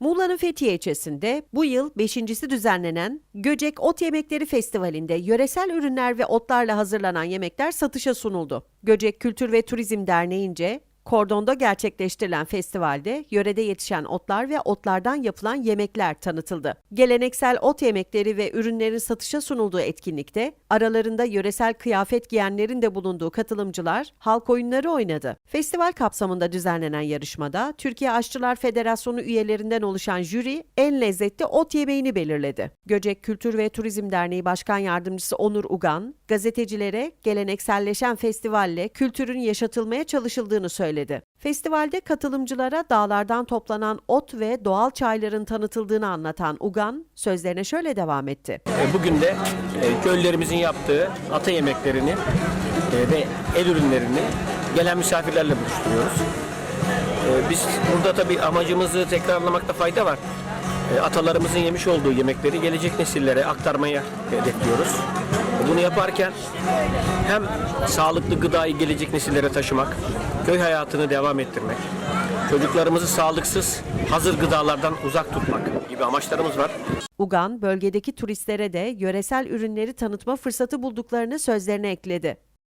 Muğla'nın Fethiye ilçesinde bu yıl beşincisi düzenlenen Göcek Ot Yemekleri Festivali'nde yöresel ürünler ve otlarla hazırlanan yemekler satışa sunuldu. Göcek Kültür ve Turizm Derneği'nce Kordon'da gerçekleştirilen festivalde yörede yetişen otlar ve otlardan yapılan yemekler tanıtıldı. Geleneksel ot yemekleri ve ürünlerin satışa sunulduğu etkinlikte aralarında yöresel kıyafet giyenlerin de bulunduğu katılımcılar halk oyunları oynadı. Festival kapsamında düzenlenen yarışmada Türkiye Aşçılar Federasyonu üyelerinden oluşan jüri en lezzetli ot yemeğini belirledi. Göcek Kültür ve Turizm Derneği Başkan Yardımcısı Onur Ugan, gazetecilere gelenekselleşen festivalle kültürün yaşatılmaya çalışıldığını söyledi. Festivalde katılımcılara dağlardan toplanan ot ve doğal çayların tanıtıldığını anlatan Ugan, sözlerine şöyle devam etti. E, Bugün de e, köylülerimizin yaptığı ata yemeklerini e, ve el ürünlerini gelen misafirlerle buluşturuyoruz. Biz burada tabii amacımızı tekrarlamakta fayda var. Atalarımızın yemiş olduğu yemekleri gelecek nesillere aktarmaya hedefliyoruz. Bunu yaparken hem sağlıklı gıdayı gelecek nesillere taşımak, köy hayatını devam ettirmek, çocuklarımızı sağlıksız hazır gıdalardan uzak tutmak gibi amaçlarımız var. Ugan, bölgedeki turistlere de yöresel ürünleri tanıtma fırsatı bulduklarını sözlerine ekledi.